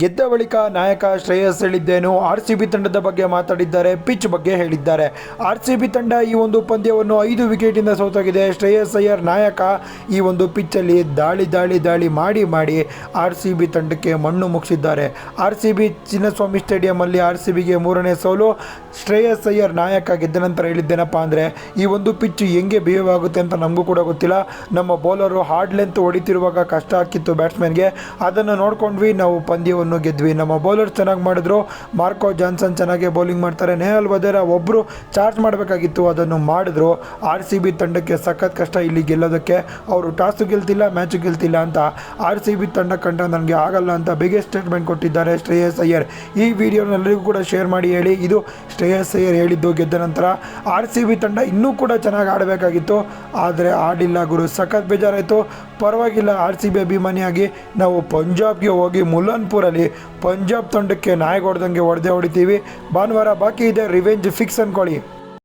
ಗೆದ್ದ ಬಳಿಕ ನಾಯಕ ಶ್ರೇಯಸ್ ಹೇಳಿದ್ದೇನು? ಆರ್ ಸಿ ಬಿ ತಂಡದ ಬಗ್ಗೆ ಮಾತಾಡಿದ್ದಾರೆ, ಪಿಚ್ ಬಗ್ಗೆ ಹೇಳಿದ್ದಾರೆ. ಆರ್ ಸಿ ಬಿ ತಂಡ ಈ ಒಂದು ಪಂದ್ಯವನ್ನು ಐದು ವಿಕೆಟಿಂದ ಸೋತಾಗಿದೆ. ಶ್ರೇಯಸ್ ಅಯ್ಯರ್ ನಾಯಕ ಈ ಒಂದು ಪಿಚ್ಚಲ್ಲಿ ದಾಳಿ ದಾಳಿ ದಾಳಿ ಮಾಡಿ ಮಾಡಿ ಆರ್ ಸಿ ಬಿ ತಂಡಕ್ಕೆ ಮಣ್ಣು ಮುಗಿಸಿದ್ದಾರೆ. ಆರ್ ಸಿ ಬಿ ಚಿನ್ನಸ್ವಾಮಿ ಸ್ಟೇಡಿಯಮಲ್ಲಿ ಆರ್ ಸಿ ಬಿಗೆ ಮೂರನೇ ಸೋಲು. ಶ್ರೇಯಸ್ ಅಯ್ಯರ್ ನಾಯಕ ಗೆದ್ದ ನಂತರ ಹೇಳಿದ್ದೇನಪ್ಪ ಅಂದರೆ, ಈ ಒಂದು ಪಿಚ್ ಹೆಂಗೆ ಬಿಹೇವ್ ಆಗುತ್ತೆ ಅಂತ ನಮಗೂ ಕೂಡ ಗೊತ್ತಿಲ್ಲ. ನಮ್ಮ ಬೌಲರು ಹಾರ್ಡ್ ಲೆಂತ್ ಹೊಡಿತಿರುವಾಗ ಕಷ್ಟ ಆಗ್ತಿತ್ತು ಬ್ಯಾಟ್ಸ್ಮನ್ಗೆ ಅದನ್ನು ನೋಡ್ಕೊಂಡ್ವಿ, ನಾವು ಪಂದ್ಯವನ್ನು ಗೆದ್ವಿ. ನಮ್ಮ ಬೌಲರ್ ಚೆನ್ನಾಗಿ ಮಾಡಿದ್ರು. ಮಾರ್ಕೋ ಜಾನ್ಸನ್ ಚೆನ್ನಾಗಿ ಬೌಲಿಂಗ್ ಮಾಡ್ತಾರೆ. ನೇಹಲ್ ವದೇರ ಒಬ್ಬರು ಚಾರ್ಜ್ ಮಾಡಬೇಕಾಗಿತ್ತು, ಅದನ್ನು ಮಾಡಿದ್ರು. ಆರ್ ಸಿ ಬಿ ತಂಡಕ್ಕೆ ಸಖತ್ ಕಷ್ಟ ಇಲ್ಲಿ ಗೆಲ್ಲೋದಕ್ಕೆ. ಅವರು ಟಾಸು ಗೆಲ್ತಿಲ್ಲ, ಮ್ಯಾಚು ಗೆಲ್ತಿಲ್ಲ ಅಂತ. ಆರ್ ಸಿ ಬಿ ತಂಡ ಕಂಡ ನನಗೆ ಆಗಲ್ಲ ಅಂತ ಬಿಗ್ಗೆಸ್ಟ್ ಸ್ಟೇಟ್ಮೆಂಟ್ ಕೊಟ್ಟಿದ್ದಾರೆ ಶ್ರೇಯಸ್ ಅಯ್ಯರ್. ಈ ವಿಡಿಯೋನೆಲ್ಲರಿಗೂ ಕೂಡ ಶೇರ್ ಮಾಡಿ ಹೇಳಿ. ಇದು ಶ್ರೇಯಸ್ ಅಯ್ಯರ್ ಹೇಳಿದ್ದು ಗೆದ್ದ ನಂತರ ಆರ್ ಸಿ ಬಿ ತಂಡ ಇನ್ನೂ ಕೂಡ ಚೆನ್ನಾಗಿ ಆಡಬೇಕಾಗಿತ್ತು. ಆದರೆ ಆಡಿಲ್ಲ ಗುರು. ಸಖತ್ ಬೇಜಾರಾಯಿತು. ಪರವಾಗಿಲ್ಲ, ಆರ್ ಸಿ ಬಿ ಅಭಿಮಾನಿಯಾಗಿ ನಾವು ಪಂಜಾಬ್ಗೆ ಹೋಗಿ ಮುಲನ್ಪುರಲ್ಲಿ ಪಂಜಾಬ್ ತಂಡಕ್ಕೆ ನಾಯಿಗೆ ಹೊಡೆದಂಗೆ ಹೊಡೆದೇ ಹೊಡಿತೀವಿ. ಭಾನುವಾರ ಬಾಕಿ ಇದೆ ರಿವೆಂಜ್ ಫಿಕ್ಸ್ ಅಂದ್ಕೊಳ್ಳಿ